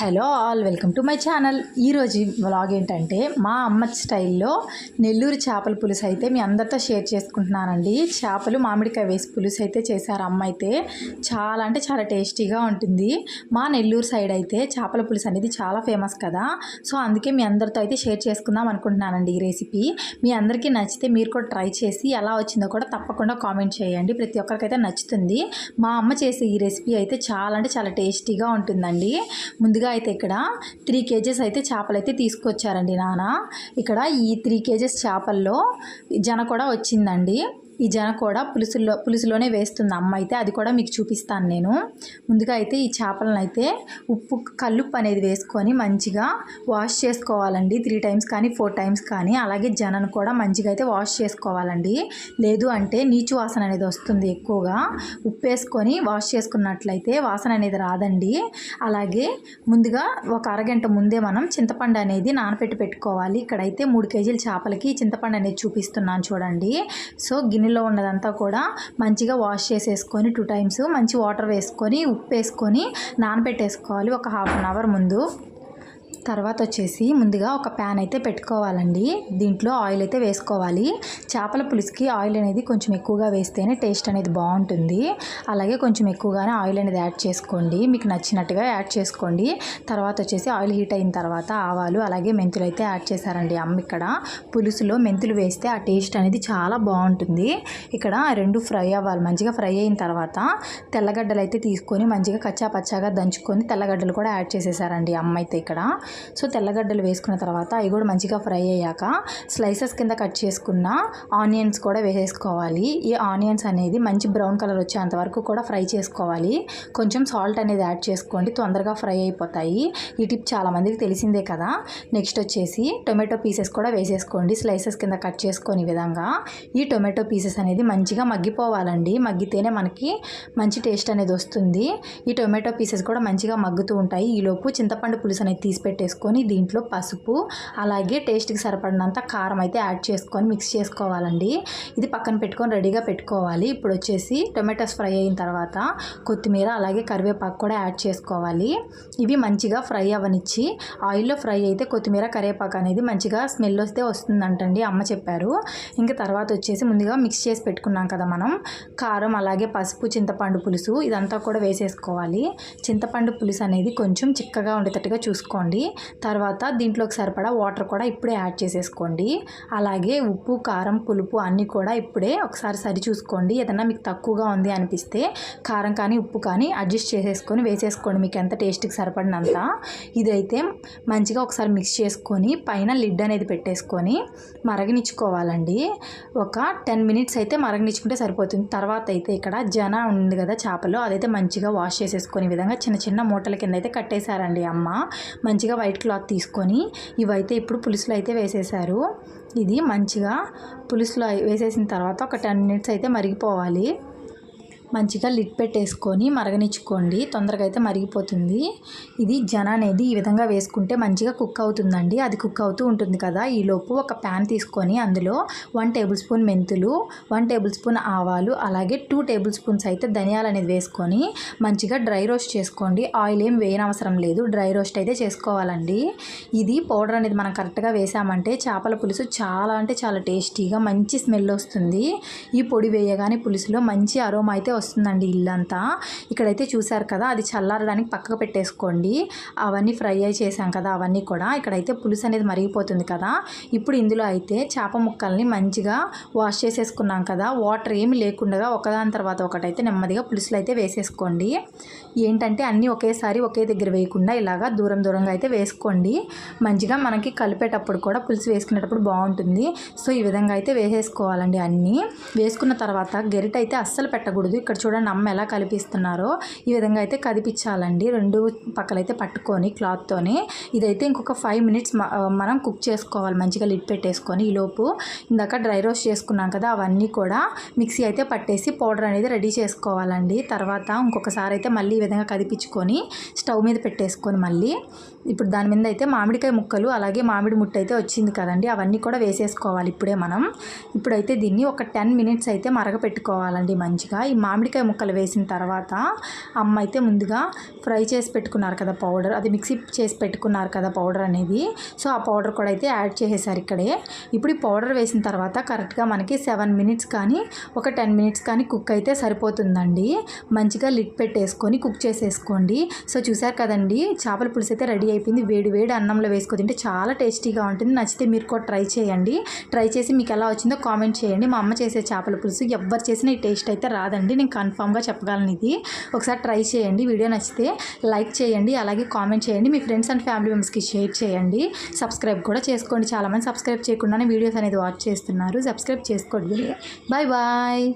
Hello all welcome to my channel. ఈరోజు vlog ఏంటంటే మా అమ్మ స్టైల్లో నెల్లూరు చేపల పులుసు అయితే మీ అందరితో షేర్ చేసుకుంటున్నానండి. చేపలు మామిడికాయ వేసి పులుసు అయితే చేశారు అమ్మ అయితే. చాలా అంటే చాలా టేస్టీగా ఉంటుంది. మా నెల్లూరు సైడ్ అయితే చేపల పులుసు అనేది చాలా ఫేమస్ కదా. సో అందుకే మీ అందరితో అయితే షేర్ చేసుకుందాం అనుకుంటున్నానండి ఈ రెసిపీ. మీ అందరికీ నచ్చితే మీరు కూడా ట్రై చేసి ఎలా వచ్చిందో కూడా తప్పకుండా కామెంట్ చేయండి. ప్రతి ఒక్కరికైతే నచ్చుతుంది. మా అమ్మ చేసే ఈ రెసిపీ అయితే చాలా అంటే చాలా టేస్టీగా ఉంటుందండి. ముందుగా అయితే ఇక్కడ త్రీ కేజెస్ అయితే చేపలు అయితే తీసుకొచ్చారండి నాన్న. ఇక్కడ ఈ త్రీ కేజెస్ చేపల్లో జన కూడా వచ్చిందండి. ఈ జన కూడా పులుసులో పులుసులోనే వేస్తుంది అమ్మ అయితే అది కూడా మీకు చూపిస్తాను నేను. ముందుగా అయితే ఈ చేపలను అయితే ఉప్పు కల్లుప్పు అనేది వేసుకొని మంచిగా వాష్ చేసుకోవాలండి. త్రీ టైమ్స్ కానీ ఫోర్ టైమ్స్ కానీ. అలాగే జనను కూడా మంచిగా అయితే వాష్ చేసుకోవాలండి. లేదు అంటే నీచు వాసన అనేది వస్తుంది ఎక్కువగా. ఉప్పు వేసుకొని వాష్ చేసుకున్నట్లయితే వాసన అనేది రాదండి. అలాగే ముందుగా ఒక అరగంట ముందే మనం చింతపండు అనేది నానబెట్టి పెట్టుకోవాలి. ఇక్కడైతే మూడు కేజీల చేపలకి చింతపండు అనేది చూపిస్తున్నాను చూడండి. సో గిన్నెలో ఉన్నదంతా కూడా మంచిగా వాష్ చేసేసుకొని టూ టైమ్స్ మంచి వాటర్ వేసుకొని ఉప్పు వేసుకొని నానబెట్టేసుకోవాలి ఒక హాఫ్ అన్ అవర్ ముందు. తర్వాత వచ్చేసి ముందుగా ఒక ప్యాన్ అయితే పెట్టుకోవాలండి. దీంట్లో ఆయిల్ అయితే వేసుకోవాలి. చేపల పులుసుకి ఆయిల్ అనేది కొంచెం ఎక్కువగా వేస్తేనే టేస్ట్ అనేది బాగుంటుంది. అలాగే కొంచెం ఎక్కువగానే ఆయిల్ అనేది యాడ్ చేసుకోండి. మీకు నచ్చినట్టుగా యాడ్ చేసుకోండి. తర్వాత వచ్చేసి ఆయిల్ హీట్ అయిన తర్వాత ఆవాలు అలాగే మెంతులు అయితే యాడ్ చేశారండి అమ్మ ఇక్కడ. పులుసులో మెంతులు వేస్తే ఆ టేస్ట్ అనేది చాలా బాగుంటుంది. ఇక్కడ రెండు ఫ్రై అవ్వాలి. మంచిగా ఫ్రై అయిన తర్వాత తెల్లగడ్డలు అయితే తీసుకొని మంచిగా కచ్చా పచ్చాగా దంచుకొని తెల్లగడ్డలు కూడా యాడ్ చేసేసారండి అమ్మ అయితే ఇక్కడ. సో తెల్లగడ్డలు వేసుకున్న తర్వాత అవి కూడా మంచిగా ఫ్రై అయ్యాక స్లైసెస్ కింద కట్ చేసుకున్న ఆనియన్స్ కూడా వేసేసుకోవాలి. ఈ ఆనియన్స్ అనేది మంచి బ్రౌన్ కలర్ వచ్చేంత వరకు కూడా ఫ్రై చేసుకోవాలి. కొంచెం సాల్ట్ అనేది యాడ్ చేసుకోండి. తొందరగా ఫ్రై అయిపోతాయి. ఈ టిప్ చాలా మందికి తెలిసిందే కదా. నెక్స్ట్ వచ్చేసి టొమాటో పీసెస్ కూడా వేసేసుకోండి. స్లైసెస్ కింద కట్ చేసుకొని విధంగా ఈ టొమాటో పీసెస్ అనేది మంచిగా మగ్గిపోవాలండి. మగ్గితేనే మనకి మంచి టేస్ట్ అనేది వస్తుంది. ఈ టొమాటో పీసెస్ కూడా మంచిగా మగ్గుతూ ఉంటాయి. ఈలోపు చింతపండు పులుసు అనేది తీసి పెట్టేసుకొని దీంట్లో పసుపు అలాగే టేస్ట్కి సరిపడినంత కారం అయితే యాడ్ చేసుకొని మిక్స్ చేసుకోవాలండి. ఇది పక్కన పెట్టుకొని రెడీగా పెట్టుకోవాలి. ఇప్పుడు వచ్చేసి టొమాటోస్ ఫ్రై అయిన తర్వాత కొత్తిమీర అలాగే కరివేపాకు కూడా యాడ్ చేసుకోవాలి. ఇవి మంచిగా ఫ్రై అవనిచ్చి ఆయిల్లో ఫ్రై అయితే కొత్తిమీర కరివేపాకు అనేది మంచిగా స్మెల్ వస్తే వస్తుందంటండి అమ్మ చెప్పారు. ఇంకా తర్వాత వచ్చేసి ముందుగా మిక్స్ చేసి పెట్టుకున్నాం కదా మనం. కారం అలాగే పసుపు చింతపండు పులుసు ఇదంతా కూడా వేసేసుకోవాలి. చింతపండు పులుసు అనేది కొంచెం చిక్కగా ఉండేటట్టుగా చూసుకోండి. తర్వాత దీంట్లోకి సరిపడా వాటర్ కూడా ఇప్పుడే యాడ్ చేసేసుకోండి. అలాగే ఉప్పు కారం పులుపు అన్నీ కూడా ఇప్పుడే ఒకసారి సరి చూసుకోండి ఏదన్నా మీకు తక్కువగా ఉంది అనిపిస్తే కారం కానీ ఉప్పు కానీ అడ్జస్ట్ చేసేసుకొని వేసేసుకోండి. మీకు ఎంత టేస్ట్కి సరిపడినంత. ఇదైతే మంచిగా ఒకసారి మిక్స్ చేసుకొని పైన లిడ్ అనేది పెట్టేసుకొని మరగనిచ్చుకోవాలండి. ఒక టెన్ మినిట్స్ అయితే మరగనిచ్చుకుంటే సరిపోతుంది. తర్వాత అయితే ఇక్కడ జన ఉంది కదా చేపలు అదైతే మంచిగా వాష్ చేసేసుకునే విధంగా చిన్న చిన్న మూటల కింద అయితే కట్టేశారండి అమ్మ. మంచిగా వైట్ క్లాత్ తీసుకొని ఇవైతే ఇప్పుడు పులుసులో అయితే వేసేసారు ఇది మంచిగా పులుసులో వేసేసిన తర్వాత ఒక టెన్ మినిట్స్ అయితే మరిగిపోవాలి. మంచిగా లిడ్ పెట్టేసుకొని మరగనిచ్చుకోండి. తొందరగా అయితే మరిగిపోతుంది. ఇది జన అనేది ఈ విధంగా వేసుకుంటే మంచిగా కుక్ అవుతుందండి. అది కుక్ అవుతూ ఉంటుంది కదా. ఈలోపు ఒక ప్యాన్ తీసుకొని అందులో వన్ టేబుల్ స్పూన్ మెంతులు వన్ టేబుల్ స్పూన్ ఆవాలు అలాగే టూ టేబుల్ స్పూన్స్ అయితే ధనియాలు అనేది వేసుకొని మంచిగా డ్రై రోస్ట్ చేసుకోండి. ఆయిల్ ఏం వేయనవసరం లేదు. డ్రై రోస్ట్ అయితే చేసుకోవాలండి. ఇది పౌడర్ అనేది మనం కరెక్ట్గా వేసామంటే చేపల పులుసు చాలా అంటే చాలా టేస్టీగా మంచి స్మెల్ వస్తుంది. ఈ పొడి వేయగానే పులుసులో మంచి అరోమా అయితే వస్తుందండి ఇల్లంతా. ఇక్కడైతే చూసారు కదా అది చల్లారడానికి పక్కకు పెట్టేసుకోండి. అవన్నీ ఫ్రై అయి చేసాం కదా అవన్నీ కూడా. ఇక్కడైతే పులుసు అనేది మరిగిపోతుంది కదా. ఇప్పుడు ఇందులో అయితే చేప ముక్కల్ని మంచిగా వాష్ చేసేసుకున్నాం కదా. వాటర్ ఏమి లేకుండా ఒకదాని తర్వాత ఒకటైతే నెమ్మదిగా పులుసులు అయితే వేసేసుకోండి. ఏంటంటే అన్నీ ఒకేసారి ఒకే దగ్గర వేయకుండా ఇలాగా దూరం దూరంగా అయితే వేసుకోండి. మంచిగా మనకి కలిపేటప్పుడు కూడా పులుసు వేసుకునేటప్పుడు బాగుంటుంది. సో ఈ విధంగా అయితే వేసేసుకోవాలండి అన్నీ. వేసుకున్న తర్వాత గెరిట అయితే అస్సలు పెట్టకూడదు. ఇక్కడ చూడండి అమ్మ ఎలా కలిపిస్తున్నారో ఈ విధంగా అయితే కదిపించాలండి రెండు పక్కలైతే పట్టుకొని క్లాత్తోని. ఇదైతే ఇంకొక ఫైవ్ మినిట్స్ మనం కుక్ చేసుకోవాలి. మంచిగా లిడ్ పెట్టేసుకొని ఈలోపు ఇందాక డ్రై రోస్ట్ చేసుకున్నాం కదా అవన్నీ కూడా మిక్సీ అయితే పట్టేసి పౌడర్ అనేది రెడీ చేసుకోవాలండి. తర్వాత ఇంకొకసారి అయితే మళ్ళీ ఈ విధంగా కదిపించుకొని స్టవ్ మీద పెట్టేసుకొని మళ్ళీ ఇప్పుడు దాని మీద అయితే మామిడికాయ ముక్కలు అలాగే మామిడి ముట్ట అయితే వచ్చింది కదండి. అవన్నీ కూడా వేసేసుకోవాలి ఇప్పుడే మనం. ఇప్పుడైతే దీన్ని ఒక టెన్ మినిట్స్ అయితే మరగపెట్టుకోవాలండి మంచిగా. ఈ మామిడికాయ ముక్కలు వేసిన తర్వాత అమ్మ అయితే ముందుగా ఫ్రై చేసి పెట్టుకున్నారు కదా పౌడర్. అది మిక్సీ చేసి పెట్టుకున్నారు కదా పౌడర్ అనేది. సో ఆ పౌడర్ కూడా అయితే యాడ్ చేసేసారు ఇక్కడే. ఇప్పుడు ఈ పౌడర్ వేసిన తర్వాత కరెక్ట్గా మనకి సెవెన్ మినిట్స్ కానీ ఒక టెన్ మినిట్స్ కానీ కుక్ అయితే సరిపోతుందండి. మంచిగా లిడ్ పెట్టేసుకొని కుక్ చేసేసుకోండి. సో చూసారు కదండి చేపల పులుసు అయితే రెడీ అయిపోయింది. వేడి వేడి అన్నంలో వేసుకొని తింటే చాలా టేస్టీగా ఉంటుంది. నచ్చితే మీరు కూడా ట్రై చేయండి. ట్రై చేసి మీకు ఎలా వచ్చిందో కామెంట్ చేయండి. మా అమ్మ చేసే చేపల పులుసు ఎవ్వరు చేసిన ఈ టేస్ట్ అయితే రాదండి. నేను కన్ఫామ్గా చెప్పగలను ఇది. ఒకసారి ట్రై చేయండి. వీడియో నచ్చితే లైక్ చేయండి. అలాగే కామెంట్ చేయండి. మీ ఫ్రెండ్స్ అండ్ ఫ్యామిలీ మెంబర్స్కి షేర్ చేయండి. సబ్స్క్రైబ్ కూడా చేసుకోండి. చాలామంది సబ్స్క్రైబ్ చేయకుండానే వీడియోస్ అనేది వాచ్ చేస్తున్నారు. సబ్స్క్రైబ్ చేసుకోండి. Bye bye.